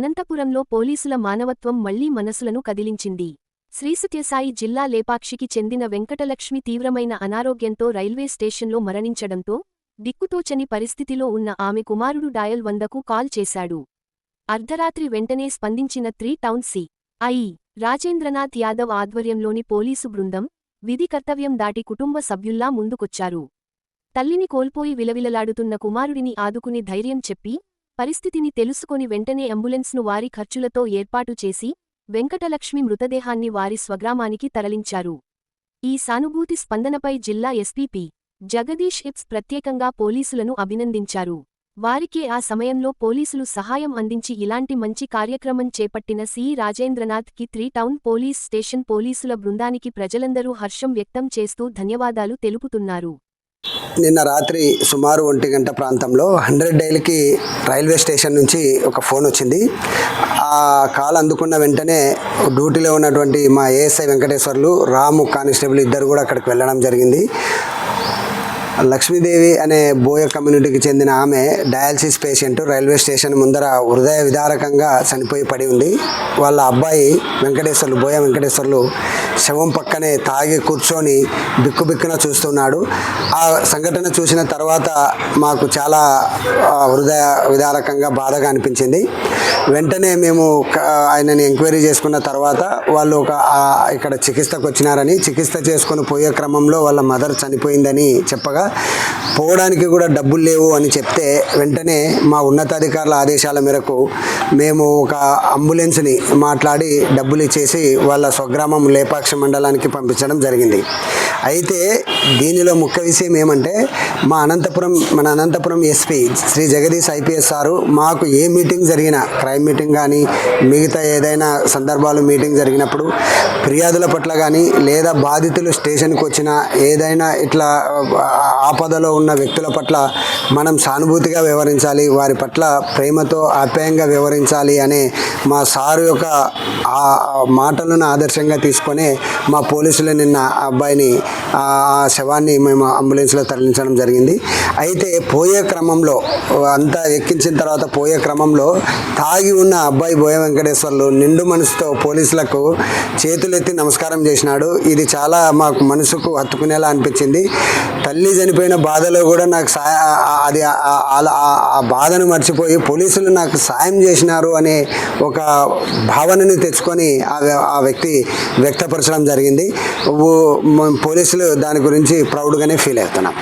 అనంతపురంలో పోలీసుల మానవత్వం మళ్ళీ మనసులను కదిలించింది. శ్రీసత్యసాయి జిల్లా లేపాక్షికి చెందిన వెంకటలక్ష్మి తీవ్రమైన అనారోగ్యంతో రైల్వే స్టేషన్లో మరణించడంతో దిక్కుతోచని పరిస్థితిలో ఉన్న ఆమె కుమారుడు డాయల్ వందకు కాల్ చేశాడు. అర్ధరాత్రి వెంటనే స్పందించిన three town C. I. Rajendranath Yadav ఆధ్వర్యంలోని పోలీసు బృందం విధి కర్తవ్యం దాటి కుటుంబ సభ్యుల్లా ముందుకొచ్చారు. తల్లిని కోల్పోయి విలవిలలాడుతున్న కుమారుడిని ఆదుకుని ధైర్యం చెప్పి పరిస్థితిని తెలుసుకొని వెంటనే అంబులెన్స్ను వారి ఖర్చులతో ఏర్పాటు చేసి వెంకటలక్ష్మి మృతదేహాన్ని వారి స్వగ్రామానికి తరలించారు. ఈ సానుభూతి స్పందనపై జిల్లా ఎస్పీపీ జగదీష్ ఇప్స్ ప్రత్యేకంగా పోలీసులను అభినందించారు. వారికే ఆ సమయంలో పోలీసులు సహాయం అందించి ఇలాంటి మంచి కార్యక్రమం చేపట్టిన సి. రాజేంద్రనాథ్కి త్రీ టౌన్ పోలీస్ స్టేషన్ పోలీసుల బృందానికి ప్రజలందరూ హర్షం వ్యక్తం చేస్తూ ధన్యవాదాలు తెలుపుతున్నారు. నిన్న రాత్రి సుమారు ఒంటి గంట ప్రాంతంలో హండ్రెడ్ డైల్కి రైల్వే స్టేషన్ నుంచి ఒక ఫోన్ వచ్చింది. ఆ కాల్ అందుకున్న వెంటనే డ్యూటీలో ఉన్నటువంటి మా ఏఎస్ఐ వెంకటేశ్వర్లు రాము కానిస్టేబుల్ ఇద్దరు కూడా అక్కడికి వెళ్ళడం జరిగింది. లక్ష్మీదేవి అనే బోయ కమ్యూనిటీకి చెందిన ఆమె డయాలసిస్ పేషెంట్ రైల్వే స్టేషన్ ముందర హృదయ విదారకంగా చనిపోయి పడి ఉంది. వాళ్ళ అబ్బాయి వెంకటేశ్వర్లు బోయ వెంకటేశ్వర్లు శవం పక్కనే తాగి కూర్చొని బిక్కుబిక్కున చూస్తున్నాడు. ఆ సంఘటన చూసిన తర్వాత మాకు చాలా హృదయ విదారకంగా బాధగా అనిపించింది. వెంటనే మేము ఆయనని ఎంక్వైరీ చేసుకున్న తర్వాత వాళ్ళు ఒక ఇక్కడ చికిత్సకు వచ్చినారని చికిత్స చేసుకొని పోయే క్రమంలో వాళ్ళ మదర్ చనిపోయిందని చెప్పగా పోవడానికి కూడా డబ్బులు లేవు అని చెప్తే వెంటనే మా ఉన్నతాధికారుల ఆదేశాల మేరకు మేము ఒక అంబులెన్స్ని మాట్లాడి డబ్బులు ఇచ్చేసి వాళ్ళ స్వగ్రామం లేపాక్ష మండలానికి పంపించడం జరిగింది. అయితే దీనిలో ముఖ్య విషయం ఏమంటే మా అనంతపురం మన Anantapur SP Shri Jagadish IPS sir మాకు ఏ మీటింగ్ జరిగినా క్రైమ్ మీటింగ్ కానీ మిగతా ఏదైనా సందర్భాలు మీటింగ్ జరిగినప్పుడు ఫిర్యాదుల పట్ల కానీ లేదా బాధితులు స్టేషన్కి వచ్చినా ఏదైనా ఇట్లా ఆపదలో ఉన్న వ్యక్తుల పట్ల మనం సానుభూతిగా వ్యవహరించాలి వారి పట్ల ప్రేమతో ఆప్యాయంగా వ్యవహరించాలి అనే మా సారు యొక్క ఆ మాటలను ఆదర్శంగా తీసుకొని మా పోలీసులు నిన్న అబ్బాయిని ఆ ఆ శవాన్ని మేము అంబులెన్స్లో తరలించడం జరిగింది. అయితే పోయే క్రమంలో అంతా ఎక్కించిన తర్వాత పోయే క్రమంలో తాగి ఉన్న అబ్బాయి బోయ వెంకటేశ్వర్లు నిండు మనసుతో పోలీసులకు చేతులెత్తి నమస్కారం చేసినాడు. ఇది చాలా మాకు మనసుకు హత్తుకునేలా అనిపించింది. తల్లి చనిపోయిన బాధలో కూడా నాకు సాయ అది ఆ- ఆ- బాధను మర్చిపోయి పోలీసులు నాకు సాయం చేసినారు అనే ఒక భావనని తెచ్చుకొని ఆ వ్య- ఆ వ్యక్తి వ్యక్తపరచడం జరిగింది. పోలీసులు దాని గురించి ప్రౌడ్గానే ఫీల్ అవుతున్నాం.